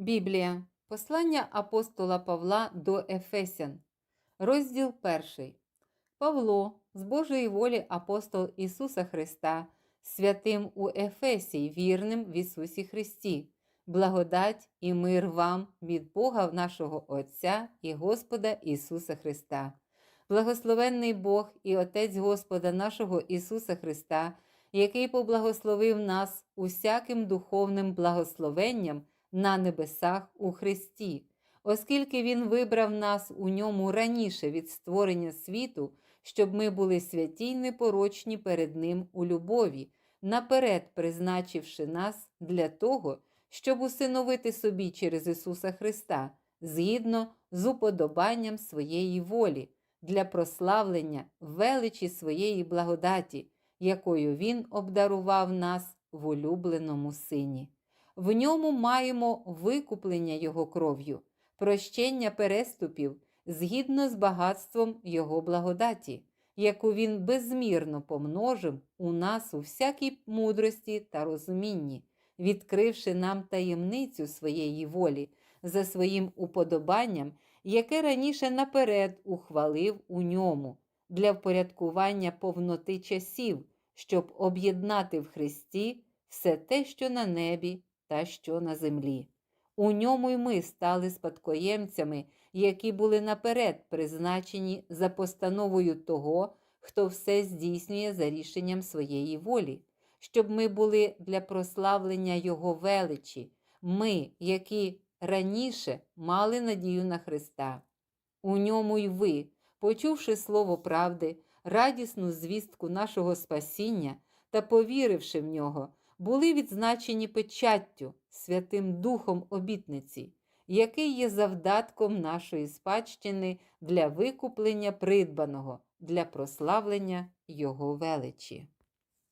Біблія. Послання апостола Павла до Ефесян. Розділ 1. Павло, з Божої волі апостол Ісуса Христа, святим у Ефесії, вірним в Ісусі Христі, благодать і мир вам від Бога нашого Отця і Господа Ісуса Христа. Благословенний Бог і Отець Господа нашого Ісуса Христа, який поблагословив нас усяким духовним благословенням на небесах у Христі, оскільки Він вибрав нас у ньому раніше від створення світу, щоб ми були святі й непорочні перед Ним у любові, наперед призначивши нас для того, щоб усиновити собі через Ісуса Христа, згідно з уподобанням своєї волі, для прославлення величі своєї благодаті, якою Він обдарував нас в улюбленому Сині. В ньому маємо викуплення Його кров'ю, прощення переступів згідно з багатством Його благодаті, яку Він безмірно помножив у нас у всякій мудрості та розумінні, відкривши нам таємницю своєї волі за своїм уподобанням, яке раніше наперед ухвалив у ньому для впорядкування повноти часів, щоб об'єднати в Христі все те, що на небі та що на землі. У ньому й ми стали спадкоємцями, які були наперед призначені за постановою того, хто все здійснює за рішенням своєї волі, щоб ми були для прославлення Його величі, ми, які раніше мали надію на Христа. У ньому й ви, почувши слово правди, радісну звістку нашого спасіння та повіривши в нього, були відзначені печаттю Святим Духом обітниці, який є завдатком нашої спадщини для викуплення придбаного, для прославлення Його величі.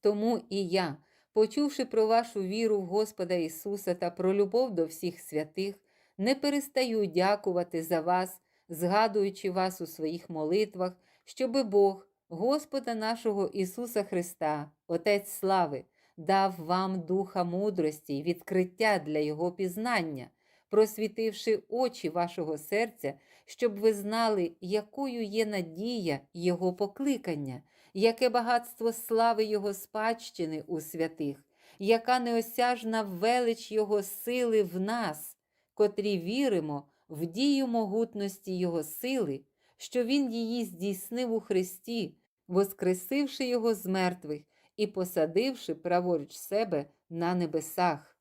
Тому і я, почувши про вашу віру в Господа Ісуса та про любов до всіх святих, не перестаю дякувати за вас, згадуючи вас у своїх молитвах, щоби Бог, Господа нашого Ісуса Христа, Отець слави, дав вам духа мудрості й відкриття для Його пізнання, просвітивши очі вашого серця, щоб ви знали, якою є надія Його покликання, яке багатство слави Його спадщини у святих, яка неосяжна велич Його сили в нас, котрі віримо в дію могутності Його сили, що Він її здійснив у Христі, воскресивши Його з мертвих і посадивши праворуч себе на небесах,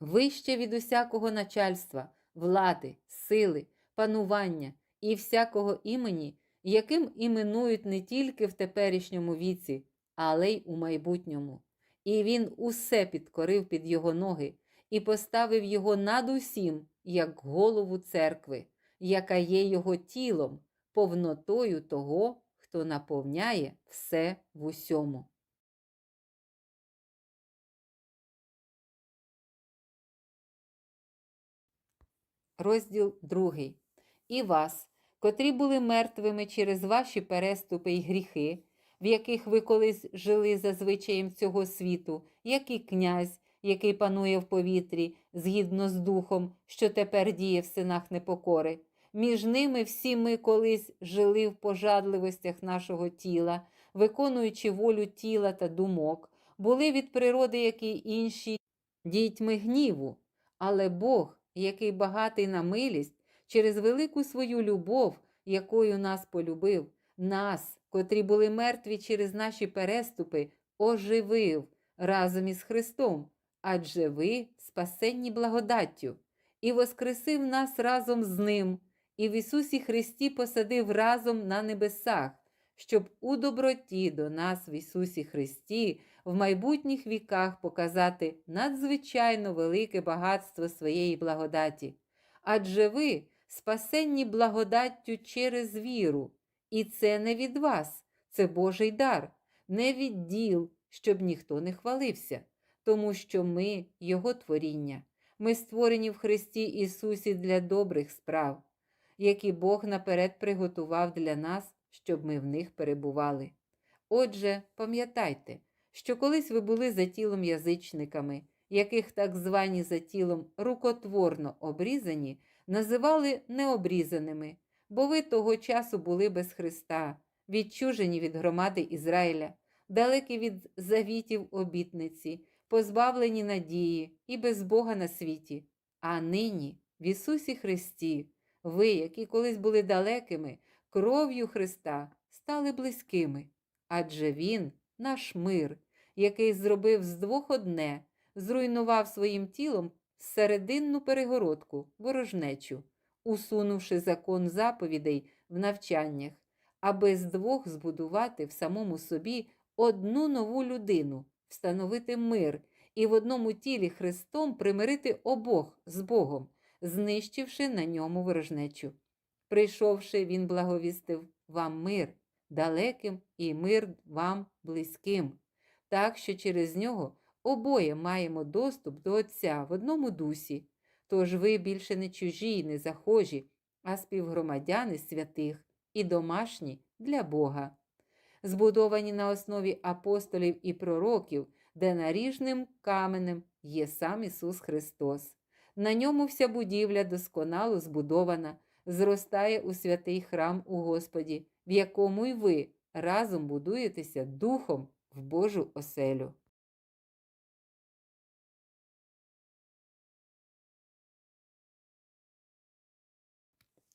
вище від усякого начальства, влади, сили, панування і всякого імені, яким іменують не тільки в теперішньому віці, але й у майбутньому. І він усе підкорив під його ноги і поставив його над усім, як голову церкви, яка є його тілом, повнотою того, хто наповняє все в усьому. Розділ 2. І вас, котрі були мертвими через ваші переступи й гріхи, в яких ви колись жили за звичаєм цього світу, як і князь, який панує в повітрі, згідно з духом, що тепер діє в синах непокори. Між ними всі ми колись жили в пожадливостях нашого тіла, виконуючи волю тіла та думок, були від природи, як і інші, дітьми гніву, але Бог який багатий на милість, через велику свою любов, якою нас полюбив, нас, котрі були мертві через наші переступи, оживив разом із Христом, адже ви спасенні благодаттю, і воскресив нас разом з Ним, і в Ісусі Христі посадив разом на небесах, щоб у доброті до нас в Ісусі Христі в майбутніх віках показати надзвичайно велике багатство своєї благодаті. Адже ви спасенні благодаттю через віру, і це не від вас, це Божий дар, не від діл, щоб ніхто не хвалився, тому що ми Його творіння, ми створені в Христі Ісусі для добрих справ, які Бог наперед приготував для нас, щоб ми в них перебували. Отже, пам'ятайте, що колись ви були за тілом язичниками яких так звані за тілом рукотворно обрізані, називали необрізаними, бо ви того часу були без Христа, відчужені від громади Ізраїля, далекі від завітів обітниці, позбавлені надії і без Бога на світі. А нині, в Ісусі Христі, ви, які колись були далекими, кров'ю Христа стали близькими, адже Він наш мир, який зробив з двох одне, зруйнував своїм тілом серединну перегородку, ворожнечу, усунувши закон заповідей в навчаннях, аби з двох збудувати в самому собі одну нову людину, встановити мир і в одному тілі Христом примирити обох з Богом, знищивши на ньому ворожнечу. Прийшовши, Він благовістив вам мир далеким і мир вам близьким, так що через нього обоє маємо доступ до Отця в одному дусі. Тож ви більше не чужі й не захожі, а співгромадяни святих і домашні для Бога. Збудовані на основі апостолів і пророків, де наріжним каменем є сам Ісус Христос. На ньому вся будівля досконало збудована, зростає у святий храм у Господі, в якому й ви разом будуєтеся духом в Божу оселю.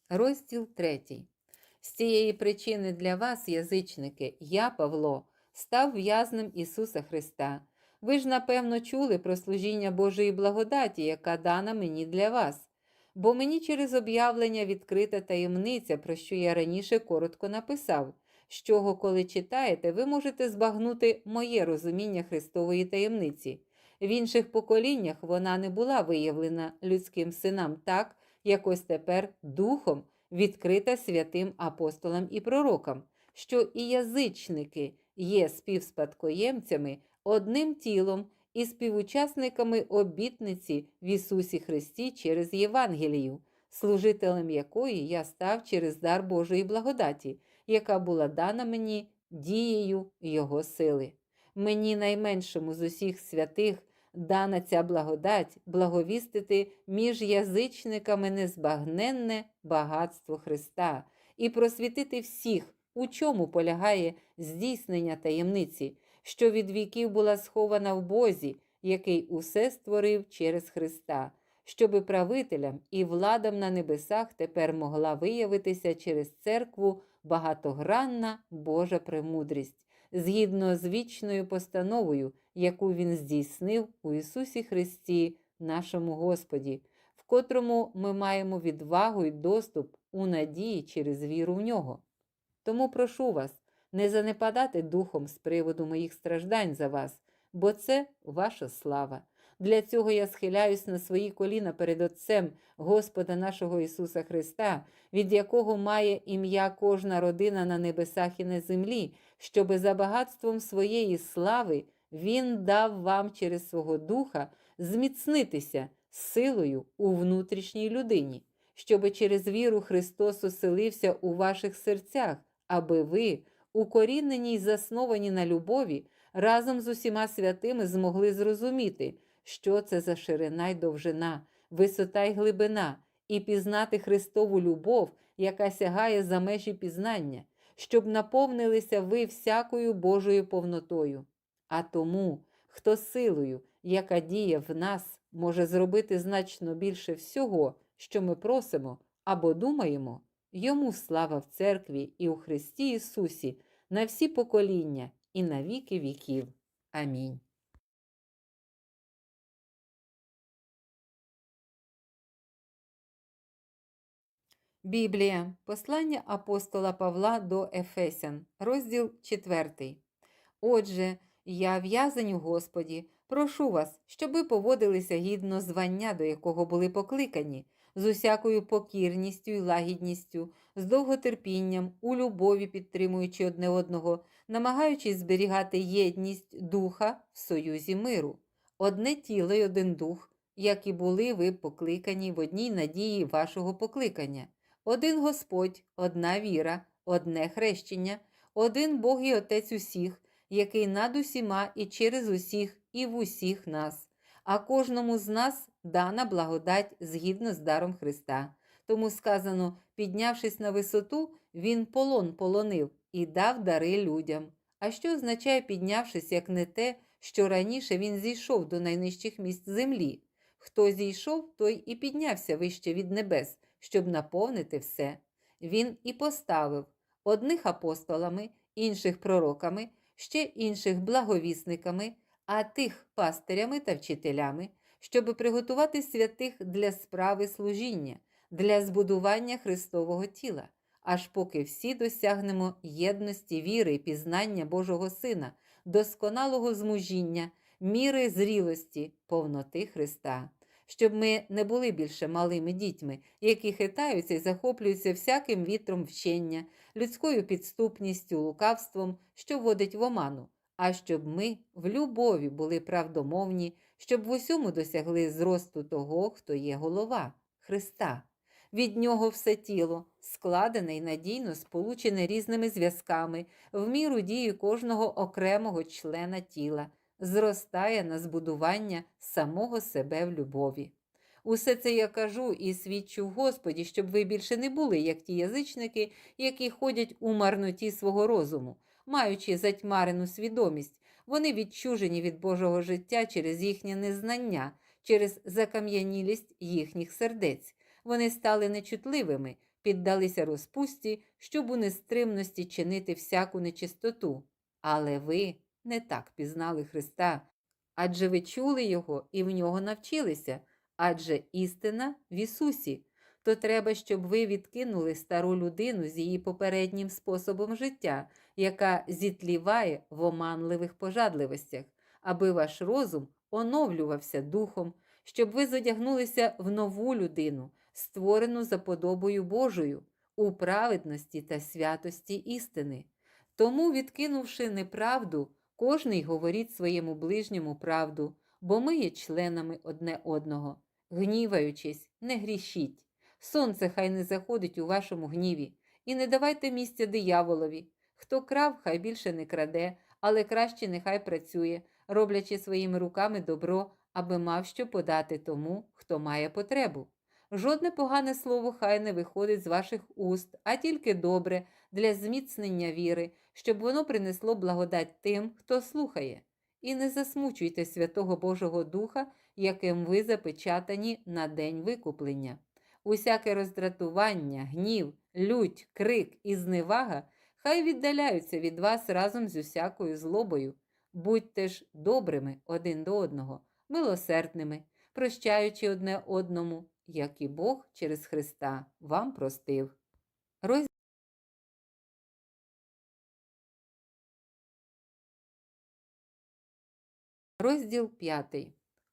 Розділ 3. З цієї причини для вас, язичники, я, Павло, став в'язнем Ісуса Христа. Ви ж, напевно, чули про служіння Божої благодаті, яка дана мені для вас, бо мені через об'явлення відкрита таємниця, про що я раніше коротко написав, з чого, коли читаєте, ви можете збагнути моє розуміння Христової таємниці. В інших поколіннях вона не була виявлена людським синам так, як ось тепер духом відкрита святим апостолам і пророкам, що і язичники є співспадкоємцями одним тілом і співучасниками обітниці в Ісусі Христі через Євангелію, служителем якої я став через дар Божої благодаті, яка була дана мені дією Його сили. Мені найменшому з усіх святих дана ця благодать благовістити між язичниками незбагненне багатство Христа і просвітити всіх, у чому полягає здійснення таємниці, що від віків була схована в Бозі, який усе створив через Христа, щоби правителям і владам на небесах тепер могла виявитися через церкву багатогранна Божа премудрість, згідно з вічною постановою, яку Він здійснив у Ісусі Христі, нашому Господі, в котрому ми маємо відвагу й доступ у надії через віру в нього. Тому прошу вас не занепадати духом з приводу моїх страждань за вас, бо це ваша слава. Для цього я схиляюсь на свої коліна перед Отцем Господа нашого Ісуса Христа, від якого має ім'я кожна родина на небесах і на землі, щоби за багатством своєї слави Він дав вам через свого Духа зміцнитися силою у внутрішній людині, щоби через віру Христос оселився у ваших серцях, аби ви, укорінені й засновані на любові, разом з усіма святими змогли зрозуміти, що це за ширина й довжина, висота й глибина, і пізнати Христову любов, яка сягає за межі пізнання, щоб наповнилися ви всякою Божою повнотою. А тому, хто силою, яка діє в нас, може зробити значно більше всього, що ми просимо або думаємо, йому слава в церкві і у Христі Ісусі на всі покоління і на віки віків. Амінь. Біблія. Послання апостола Павла до Ефесян, розділ 4. Отже, я в'язень у Господі, прошу вас, щоб ви поводилися гідно звання, до якого були покликані, з усякою покірністю і лагідністю, з довготерпінням, у любові підтримуючи одне одного, намагаючись зберігати єдність духа в союзі миру, одне тіло й один дух, як і були ви покликані в одній надії вашого покликання. Один Господь, одна віра, одне хрещення, один Бог і Отець усіх, який над усіма і через усіх і в усіх нас. а кожному з нас дана благодать згідно з даром Христа. Тому сказано, піднявшись на висоту, він полон полонив і дав дари людям. А що означає піднявшись, як не те, що раніше він зійшов до найнижчих місць землі? Хто зійшов, той і піднявся вище від небес, щоб наповнити все. Він і поставив одних апостолами, інших пророками, ще інших благовісниками, а тих пастирями та вчителями, щоб приготувати святих для справи служіння, для збудування Христового тіла, аж поки всі досягнемо єдності віри і пізнання Божого Сина, досконалого змужіння, міри зрілості, повноти Христа. Щоб ми не були більше малими дітьми, які хитаються і захоплюються всяким вітром вчення, людською підступністю, лукавством, що вводить в оману, а щоб ми в любові були правдомовні, щоб в усьому досягли зросту того, хто є голова Христа. Від нього все тіло, складене і надійно сполучене різними зв'язками, в міру дії кожного окремого члена тіла, зростає на збудування самого себе в любові. Усе це я кажу і свідчу Господі, щоб ви більше не були, як ті язичники, які ходять у марноті свого розуму, маючи затьмарену свідомість, вони відчужені від Божого життя через їхнє незнання, через закам'янілість їхніх сердець. Вони стали нечутливими, піддалися розпусті, щоб у нестримності чинити всяку нечистоту. Але ви не так пізнали Христа, адже ви чули Його і в нього навчилися, адже істина в Ісусі. То треба, щоб ви відкинули стару людину з її попереднім способом життя, яка зітліває в оманливих пожадливостях, аби ваш розум оновлювався духом, щоб ви зодягнулися в нову людину, створену за подобою Божою, у праведності та святості істини. Тому, відкинувши неправду, кожний говоріть своєму ближньому правду, бо ми є членами одне одного. Гніваючись, не грішіть. Сонце хай не заходить у вашому гніві, і не давайте місця дияволові. Хто крав, хай більше не краде, але краще нехай працює, роблячи своїми руками добро, аби мав що подати тому, хто має потребу. Жодне погане слово хай не виходить з ваших уст, а тільки добре для зміцнення віри, щоб воно принесло благодать тим, хто слухає. І не засмучуйте Святого Божого Духа, яким ви запечатані на день викуплення. Усяке роздратування, гнів, лють, крик і зневага хай віддаляються від вас разом з усякою злобою. Будьте ж добрими один до одного, милосердними, прощаючи одне одному, як і Бог через Христа вам простив. Роз... Розділ 5.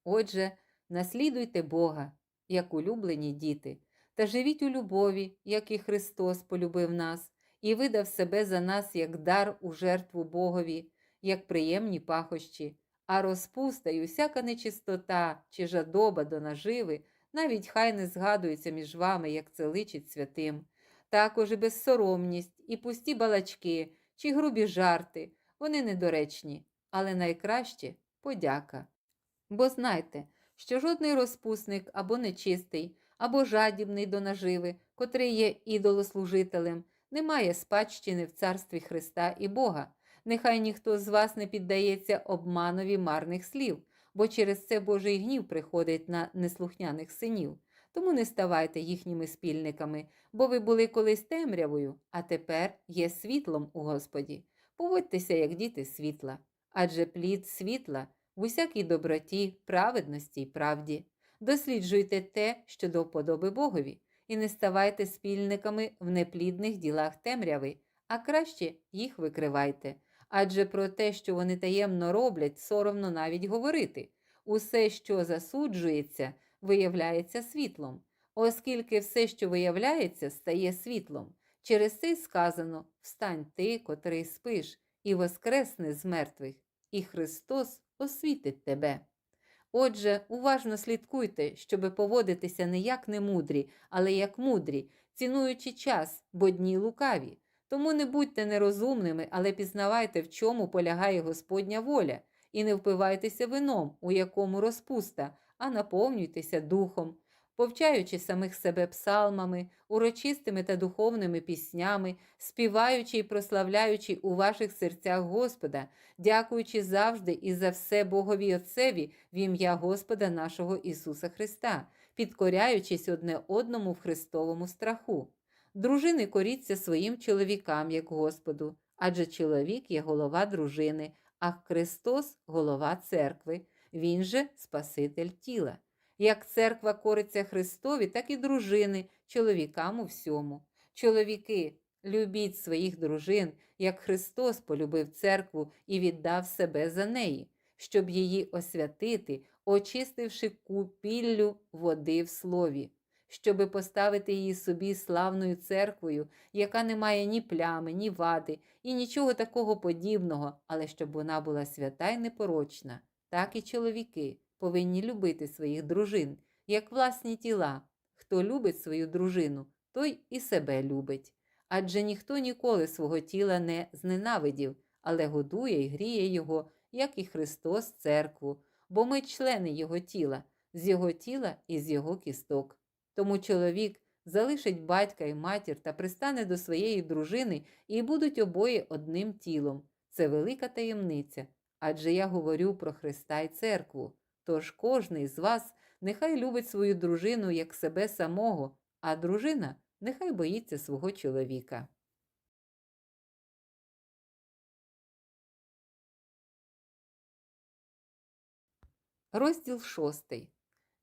Отже, наслідуйте Бога, як улюблені діти, та живіть у любові, як і Христос полюбив нас, і видав себе за нас як дар у жертву Богові, як приємні пахощі, а розпуста й усяка нечистота чи жадоба до наживи навіть хай не згадується між вами, як це личить святим. Також і безсоромність, і пусті балачки, чи грубі жарти, вони недоречні, але найкраще подяка. Бо знайте, що жодний розпусник або нечистий, або жадібний до наживи, котрий є ідолослужителем, не має спадщини в царстві Христа і Бога. Нехай ніхто з вас не піддається обманові марних слів, бо через це Божий гнів приходить на неслухняних синів. Тому не ставайте їхніми спільниками, бо ви були колись темрявою, а тепер є світлом у Господі. Поводьтеся, як діти світла, адже плід світла в усякій доброті, праведності й правді. Досліджуйте те, що до вподоби Богові, і не ставайте спільниками в неплідних ділах темряви, а краще їх викривайте. Адже про те, що вони таємно роблять, соромно навіть говорити. Усе, що засуджується, виявляється світлом, оскільки все, що виявляється, стає світлом. Через це сказано Встань ти, котрий спиш, і воскресне з мертвих, і Христос освітить тебе. Отже, уважно слідкуйте, щоби поводитися не як немудрі, але як мудрі, цінуючи час, бо дні лукаві. Тому не будьте нерозумними, але пізнавайте, в чому полягає Господня воля, і не впивайтеся вином, у якому розпуста, а наповнюйтеся духом, повчаючи самих себе псалмами, урочистими та духовними піснями, співаючи і прославляючи у ваших серцях Господа, дякуючи завжди і за все Богові Отцеві в ім'я Господа нашого Ісуса Христа, підкоряючись одне одному в Христовому страху. Дружини коріться своїм чоловікам, як Господу, адже чоловік є голова дружини, а Христос голова церкви, Він же Спаситель тіла. Як церква кориться Христові, так і дружини, чоловікам у всьому. Чоловіки, любіть своїх дружин, як Христос полюбив церкву і віддав себе за неї, щоб її освятити, очистивши купіллю води в слові, щоби поставити її собі славною церквою, яка не має ні плями, ні вади, і нічого такого подібного, але щоб вона була свята й непорочна, так і чоловіки повинні любити своїх дружин, як власні тіла. Хто любить свою дружину, той і себе любить. Адже ніхто ніколи свого тіла не зненавидів, але годує і гріє його, як і Христос, церкву, бо ми члени Його тіла, з Його тіла і з Його кісток. Тому чоловік залишить батька і матір та пристане до своєї дружини і будуть обоє одним тілом. Це велика таємниця. Адже я говорю про Христа і церкву. Тож кожний з вас нехай любить свою дружину як себе самого, а дружина нехай боїться свого чоловіка. Розділ шостий.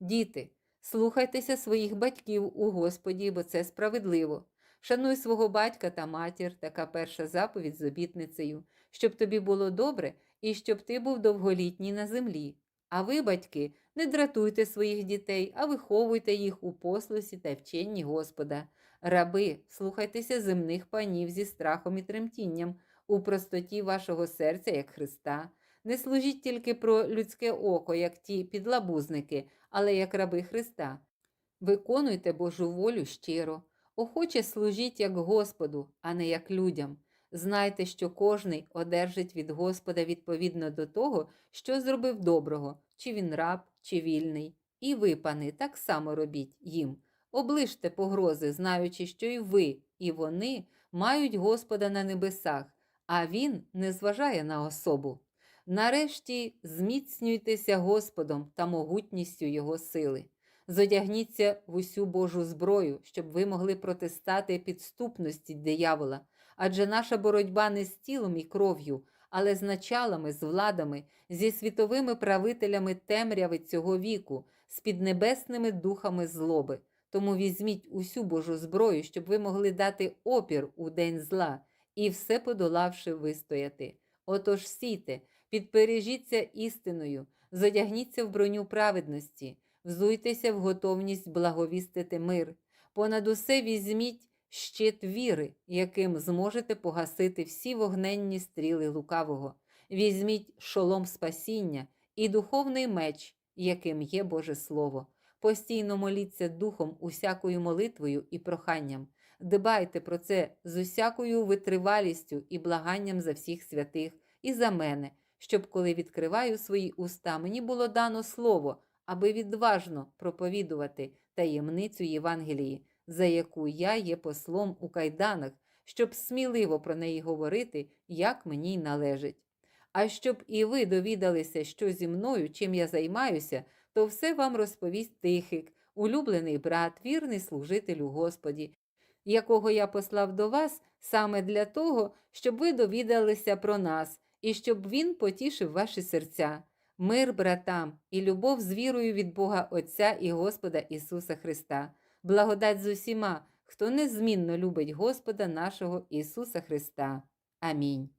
Діти, слухайтеся своїх батьків у Господі, бо це справедливо. Шануй свого батька та матір, така перша заповідь з обітницею, щоб тобі було добре і щоб ти був довголітній на землі. А ви, батьки, не дратуйте своїх дітей, а виховуйте їх у послусі та вченні Господа. Раби, слухайтеся земних панів зі страхом і тремтінням, у простоті вашого серця, як Христа. Не служіть тільки про людське око, як ті підлабузники, але як раби Христа. Виконуйте Божу волю щиро, охоче служіть як Господу, а не як людям. Знайте, що кожний одержить від Господа відповідно до того, що зробив доброго, чи він раб, чи вільний. І ви, пани, так само робіть їм. Оближте погрози, знаючи, що і ви, і вони мають Господа на небесах, а Він не зважає на особу. Нарешті зміцнюйтеся Господом та могутністю Його сили. Зодягніться в усю Божу зброю, щоб ви могли протистати підступності диявола, адже наша боротьба не з тілом і кров'ю, але з началами, з владами, зі світовими правителями темряви цього віку, з піднебесними духами злоби. Тому візьміть усю Божу зброю, щоб ви могли дати опір у день зла і все подолавши вистояти. Отож сійте, підпережіться істиною, зодягніться в броню праведності, взуйтеся в готовність благовістити мир. Понад усе візьміть щит віри, яким зможете погасити всі вогненні стріли лукавого. Візьміть шолом спасіння і духовний меч, яким є Боже Слово. Постійно моліться духом усякою молитвою і проханням. Дбайте про це з усякою витривалістю і благанням за всіх святих і за мене, щоб, коли відкриваю свої уста, мені було дано слово, аби відважно проповідувати таємницю Євангелії, за яку я є послом у кайданах, щоб сміливо про неї говорити, як мені й належить. А щоб і ви довідалися, що зі мною, чим я займаюся, то все вам розповість Тихик, улюблений брат, вірний служитель у Господі, якого я послав до вас саме для того, щоб ви довідалися про нас і щоб він потішив ваші серця. Мир братам і любов з вірою від Бога Отця і Господа Ісуса Христа, благодать з усіма, хто незмінно любить Господа нашого Ісуса Христа. Амінь.